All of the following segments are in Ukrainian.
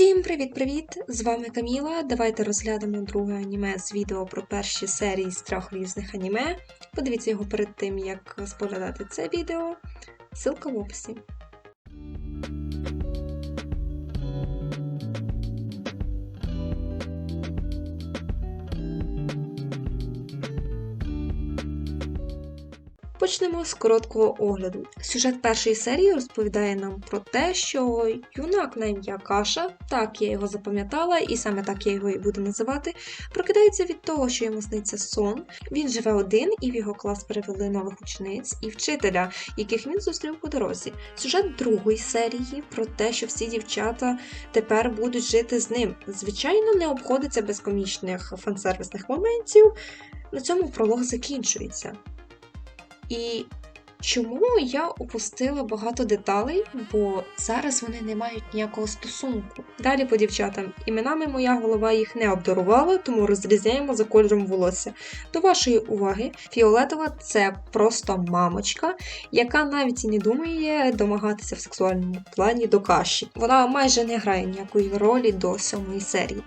Всім привіт-привіт! З вами Каміла. Давайте розглянемо друге аніме з відео про перші серії з трьох різних аніме. Подивіться його перед тим, як споглядати це відео. Ссылка в описі. Почнемо з короткого огляду. Сюжет першої серії розповідає нам про те, що юнак на ім'я Каша, так я його запам'ятала, і саме так я його і буду називати, прокидається від того, що йому сниться сон. Він живе один, і в його клас перевели нових учениць і вчителя, яких він зустрів по дорозі. Сюжет другої серії про те, що всі дівчата тепер будуть жити з ним. Звичайно, не обходиться без комічних фансервісних моментів. На цьому пролог закінчується. І чому я опустила багато деталей, бо зараз вони не мають ніякого стосунку. Далі по дівчатам. Іменами моя голова їх не обдарувала, тому розрізняємо за кольором волосся. До вашої уваги, Фіолетова це просто мамочка, яка навіть і не думає домагатися в сексуальному плані до каші. Вона майже не грає ніякої ролі до сьомої серії.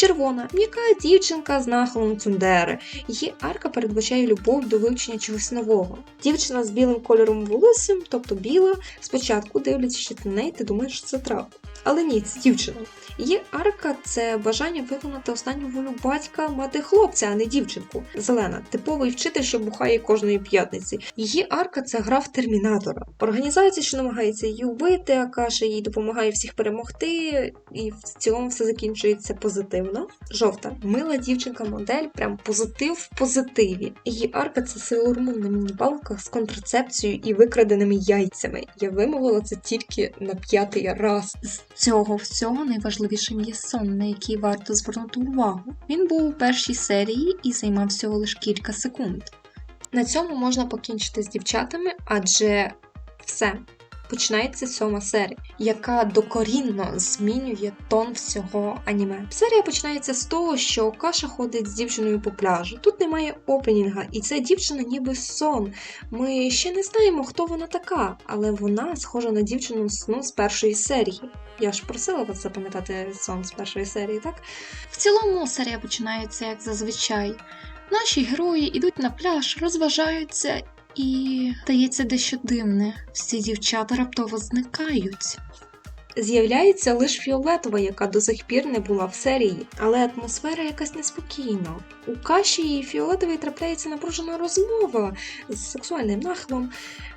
Червона, м'яка дівчинка з нахилом цундери. Її арка передбачає любов до вивчення чогось нового. Дівчина з білим кольором волоссям, тобто біла, спочатку дивлячись на неї, ти думаєш, що це трап. Але ні, це дівчина. Її арка це бажання виконати останню волю батька мати хлопця, а не дівчинку. Зелена, типовий вчитель, що бухає кожної п'ятниці. Її арка це гра в термінатора. Організація, що намагається її вбити, а каже, їй допомагає всіх перемогти, і в цілому все закінчується позитивно. Жовта, мила дівчинка-модель, прям позитив в позитиві. Її арка це Сейлор Мун на міні-балках з контрацепцією і викраденими яйцями. Я вимовила це тільки на п'ятий раз. З цього всього найважливішим є сон, на який варто звернути увагу. Він був у першій серії і займав всього лише кілька секунд. На цьому можна покінчити з дівчатами, адже все. Починається сьома серія, яка докорінно змінює тон всього аніме. Серія починається з того, що Каша ходить з дівчиною по пляжу. Тут немає опенінга, і ця дівчина ніби сон. Ми ще не знаємо, хто вона така, але вона схожа на дівчину сну з першої серії. Я ж просила вас запам'ятати сон з першої серії, так? В цілому серія починається як зазвичай. Наші герої йдуть на пляж, розважаються і стається дещо дивне. Всі дівчата раптово зникають. З'являється лише фіолетова, яка до сих пір не була в серії, але атмосфера якась неспокійна. У каші і фіолетовій трапляється напружена розмова з сексуальним нахилом,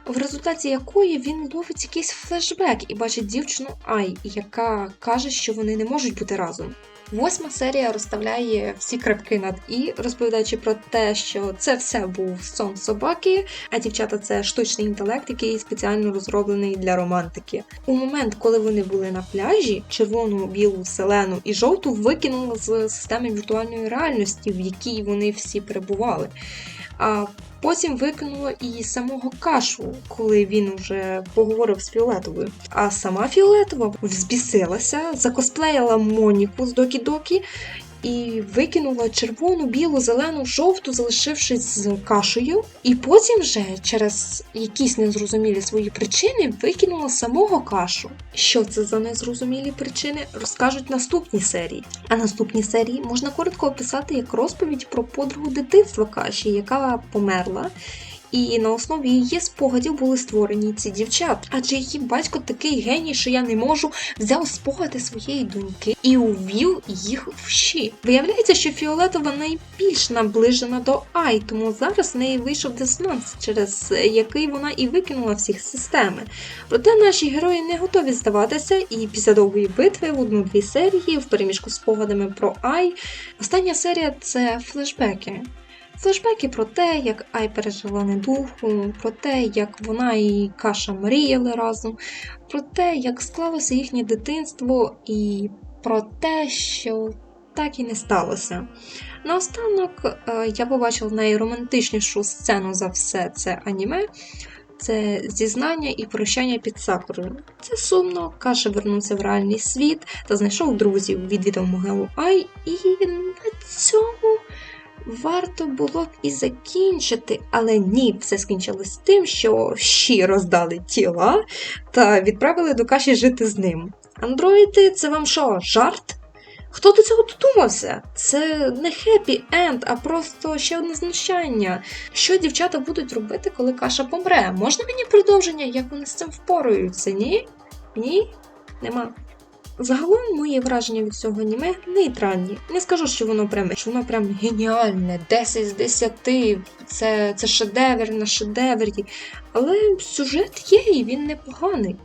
в результаті якої він ловить якийсь флешбек і бачить дівчину Ай, яка каже, що вони не можуть бути разом. Восьма серія розставляє всі крапки над і, розповідаючи про те, що це все був сон собаки, а дівчата це штучний інтелект, який спеціально розроблений для романтики. У момент, коли вони були на пляжі, червону, білу, зелену і жовту викинули з системи віртуальної реальності, в якій вони всі перебували. А Потім викинула і самого кашу, коли він уже поговорив з Фіолетовою. А сама Фіолетова взбісилася, закосплеїла Моніку з Докі-Докі і викинула червону, білу, зелену, жовту, залишившись з кашею. І потім вже через якісь незрозумілі свої причини викинула самого кашу. Що це за незрозумілі причини, розкажуть наступні серії. А наступні серії можна коротко описати як розповідь про подругу дитинства каші, яка померла. І на основі її спогадів були створені ці дівчат. Адже її батько такий геній, що я не можу, взяв спогади своєї доньки і увів їх в щі. Виявляється, що Фіолетова найбільш наближена до Ай, тому зараз в неї вийшов дисонанс, через який вона і викинула всіх системи. Проте наші герої не готові здаватися, і після довгої битви в одну-дві серії, в переміжку з спогадами про Ай, остання серія це флешбеки. Флешбеки про те, як Ай пережила недуху, про те, як вона і Каша мріяли разом, про те, як склалося їхнє дитинство, і про те, що так і не сталося. Наостанок е, я побачила найромантичнішу сцену за все це аніме. Це зізнання і прощання під сакурою. Це сумно, Каша вернувся в реальний світ та знайшов друзів, відвідав могилу Ай, і на цьому Варто було б і закінчити, але ні, все скінчилось тим, що щі роздали тіла та відправили до каші жити з ним. Андроїди, це вам що, жарт? Хто до цього додумався? Це не хеппі енд, а просто ще одне знущання. Що дівчата будуть робити, коли каша помре? Можна мені продовження, як вони з цим впораються? Ні? Ні? Нема. Загалом мої враження від цього аніме нейтральні. Не скажу, що воно прям, що воно прям геніальне, 10 з 10, це, це шедевр на шедеврі. Але сюжет є і він непоганий.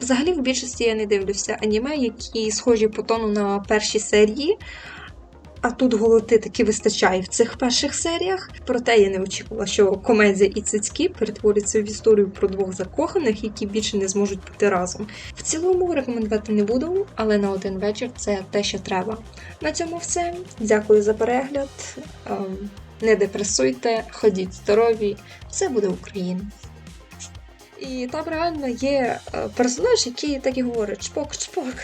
Взагалі, в більшості я не дивлюся аніме, які схожі по тону на перші серії. А тут голоти таки вистачає в цих перших серіях. Проте я не очікувала, що комедія і цицьки перетворяться в історію про двох закоханих, які більше не зможуть бути разом. В цілому рекомендувати не буду, але на один вечір це те, що треба. На цьому все. Дякую за перегляд. Ем, Не депресуйте, ходіть здорові, все буде Україна. І там реально є е, персонаж, який так і говорить: чпок, чпок.